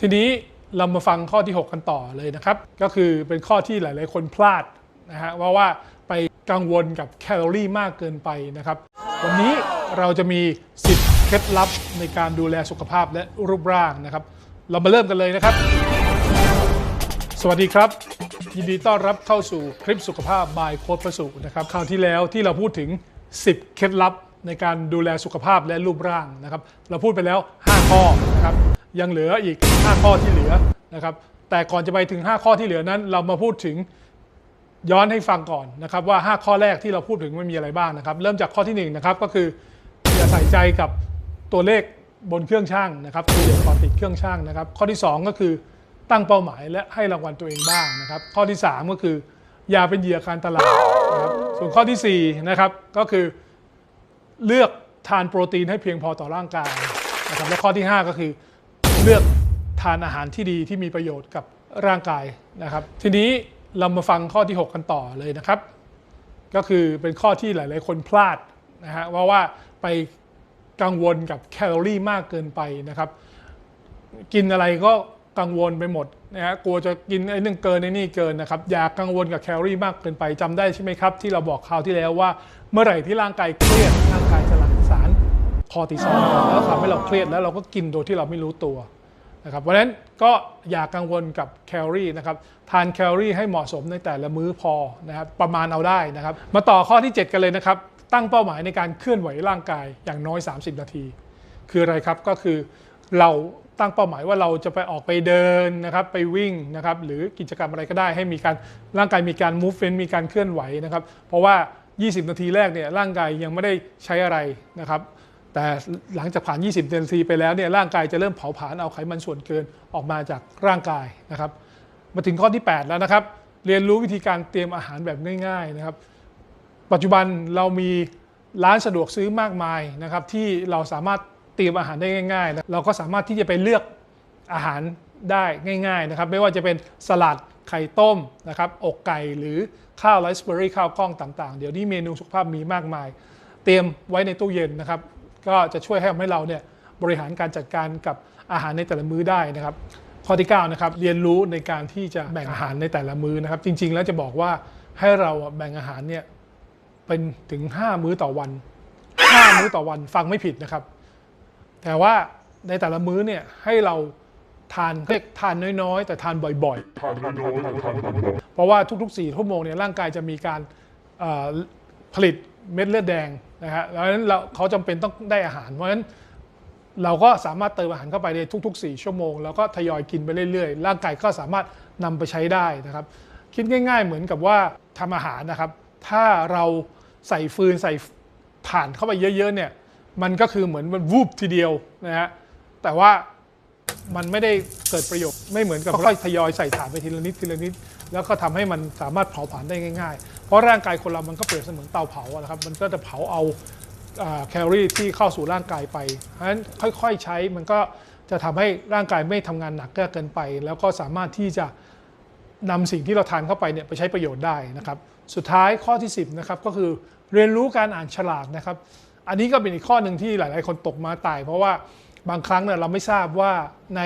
ทีนี้เรามาฟังข้อที่ 6 กันต่อเลยนะครับ ก็คือเป็นข้อที่หลายๆ คนพลาดนะฮะว่าว่าไปกังวลกับแคลอรี่มากเกินไปนะครับ วันนี้เราจะมี 10 เคล็ดลับในการดูแลสุขภาพและรูปร่างนะครับ เรามาเริ่มกันเลยนะครับ สวัสดีครับ ยินดีต้อนรับเข้าสู่คลิปสุขภาพบายโค้ดประสุนะครับคราวที่แล้วที่เราพูดถึง 10 เคล็ดลับในการดูแลสุขภาพและรูปร่างนะครับ เราพูดไปแล้ว 5 ข้อนะครับ ยังเหลืออีก 5 ข้อที่เหลือนะครับ แต่ก่อนจะไปถึง 5 ข้อที่เหลือนั้น เรามาพูดถึงย้อนให้ฟังก่อนนะครับว่า 5 ข้อแรกที่เราพูดถึงมันมีอะไรบ้างนะครับ เริ่มจากข้อที่1นะครับก็คืออย่าใส่ใจกับตัวเลขบนเครื่องช่างนะครับตัวเด็กก่อนติดเครื่องช่างนะครับ ข้อที่ 2 ก็คือตั้งเป้าหมายและให้รางวัลตัวเองบ้างนะครับ ข้อที่ 3 ก็คืออย่าเป็นเหยื่อการตลาดนะครับส่วนข้อทีสี่4นะครับก็คือเลือกทานโปรตีนให้เพียงพอต่อร่างกายนะครับและข้อที่ 5 ก็คือ เลือกทานอาหารที่ดีที่มีประโยชน์กับร่างกายนะครับ ทีนี้เรามาฟังข้อที่ 6 กันต่อเลยนะครับ ก็คือเป็นข้อที่หลาย ๆ คนพลาดนะฮะว่าว่าไปกังวลกับแคลอรี่มากเกินไปนะครับ กินอะไรก็กังวลไปหมดนะฮะกลัวจะกินไอ้นั่นเกินไอ้นี่เกินนะครับอย่ากังวลกับแคลอรี่มากเกินไปจำได้ใช่ไหมครับ ที่เราบอกคราวที่แล้วว่า เมื่อไหร่ที่ร่างกายเครียด อร์ติซอลแล้วทำให้เราเครียดแล้วเราก็กินโดยที่เราไม่รู้ตัวนะครับเพราะฉะนั้นก็อย่ากังวลกับแคลอรี่นะครับทานแคลอรี่ให้เหมาะสมในแต่ละมื้อพอนะครับประมาณเอาได้นะครับ มาต่อข้อที่ 7 กันเลยนะครับ ตั้งเป้าหมายในการเคลื่อนไหวร่างกายอย่างน้อย 30 นาที คืออะไรครับก็คือเราตั้งเป้าหมายว่าเราจะไปออกไปเดินนะครับไปวิ่งนะครับหรือกิจกรรมอะไรก็ได้ให้มีการร่างกายมีการ movement มีการเคลื่อนไหวนะครับ เพราะว่า 20 นาทีแรกเนี่ยร่างกายยังไม่ได้ใช้อะไรนะครับ แต่หลังจากผ่าน 20นาทีไปแล้วเนี่ยร่างกายจะเริ่มเผาผลาญเอาไขมันส่วนเกินออกมาจากร่างกายนะครับ มาถึงข้อที่ 8 แล้วนะครับ เรียนรู้วิธีการเตรียมอาหารแบบง่าย ๆนะครับ ปัจจุบันเรามีร้านสะดวกซื้อมากมายนะครับ ที่เราสามารถเตรียมอาหารได้ง่ายๆนะเราก็สามารถที่จะไปเลือกอาหารได้ง่าย ๆนะครับ ไม่ว่าจะเป็นสลัดไข่ต้มนะครับอกไก่หรือข้าวไรซ์เบอร์รี่ข้าวกล้องต่างๆ เดี๋ยวนี้เมนูสุขภาพมีมากมาย เตรียมไว้ในตู้เย็นนะครับ ก็จะช่วยให้ทำให้เราเนี่ยบริหารการจัดการกับอาหารในแต่ละมื้อได้นะครับ ข้อที่9นะครับเรียนรู้ในการที่จะแบ่งอาหารในแต่ละมื้อนะครับ จริง ๆ แล้วจะบอกว่าให้เราแบ่งอาหารเนี่ยเป็นถึง 5 มื้อต่อวัน 5 มื้อต่อวันฟังไม่ผิดนะครับ แต่ว่าในแต่ละมื้อเนี่ยให้เราทานเล็กทานน้อยๆ แต่ทานบ่อยๆทานน้อยๆทานบ่อยเพราะว่าทุกๆ4ชั่วโมงเนี่ยร่างกายจะมีการเอ่อผลิต เม็ดเลือดแดงนะฮะดังนั้นเราเขาจำเป็นต้องได้อาหาร เพราะฉะนั้นเราก็สามารถเติมอาหารเข้าไปในทุก ๆ 4 ชั่วโมง แล้วก็ทยอยกินไปเรื่อยๆ ร่างกายก็สามารถนำไปใช้ได้นะครับ คิดง่าย ๆ เหมือนกับว่าทำอาหารนะครับ ถ้าเราใส่ฟืนใส่ถ่านเข้าไปเยอะๆเนี่ย มันก็คือเหมือนมันวูบทีเดียวนะฮะ แต่ว่า มันไม่ได้เกิดประโยชน์ไม่เหมือนกับค่อยๆทยอยใส่ถ่านไปทีละนิดทีละนิด แล้วก็ทำให้มันสามารถเผาผลาญได้ง่ายๆ เพราะร่างกายคนเรามันก็เปรียบเสมือนเตาเผาอะนะครับมันก็จะเผาเอาอ่าแคลอรี่ที่เข้าสู่ร่างกายไปเพราะฉะนั้นค่อยๆใช้มันก็จะทำให้ร่างกายไม่ทำงานหนักเกินไป แล้วก็สามารถที่จะนำสิ่งที่เราทานเข้าไปเนี่ยไปใช้ประโยชน์ได้นะครับสุดท้ายข้อที่ 10นะครับก็คือเรียนรู้การอ่านฉลากนะครับ อันนี้ก็เป็นอีกข้อหนึ่งที่หลาย ๆ คนตกมาตาย เพราะว่า บางครั้งเนี่ยเราไม่ทราบว่าใน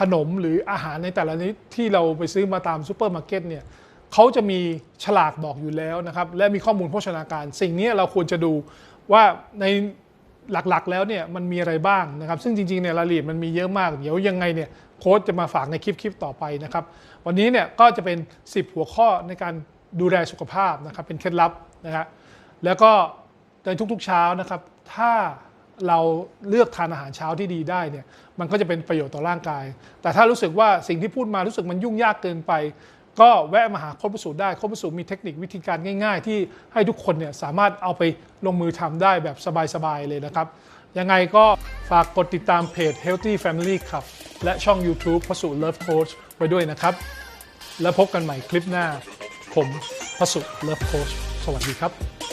ขนมหรืออาหารในแต่ละนิดที่เราไปซื้อมาตามซูเปอร์มาร์เก็ตเนี่ยเขาจะมีฉลากบอกอยู่แล้วนะครับ และมีข้อมูลโภชนาการ สิ่งนี้เราควรจะดูว่าในหลักๆ แล้วเนี่ยมันมีอะไรบ้างนะครับ ซึ่งจริงๆเนี่ยรายละเอียดมันมีเยอะมาก เดี๋ยวยังไงเนี่ยโค้ชจะมาฝากในคลิปคลิปต่อไปนะครับ วันนี้เนี่ยก็จะเป็น 10 หัวข้อในการดูแลสุขภาพนะครับ เป็นเคล็ดลับนะฮะแล้วก็ในทุกๆเช้านะครับ ถ้า เราเลือกทานอาหารเช้าที่ดีได้เนี่ยมันก็จะเป็นประโยชน์ต่อร่างกาย แต่ถ้ารู้สึกว่าสิ่งที่พูดมารู้สึกมันยุ่งยากเกินไป ก็แวะมาหาโค้ชประสูตรได้โค้ชประสูตรมีเทคนิควิธีการง่าย ๆ ที่ให้ทุกคนเนี่ยสามารถเอาไปลงมือทำได้แบบสบายๆเลยนะครับ ยังไงก็ฝากกดติดตามเพจ Healthy Family Club และช่อง YouTube พสูตร Love Coach ไว้ด้วยนะครับ แล้วพบกันใหม่คลิปหน้า ผมพระสุ Love Coach สวัสดีครับ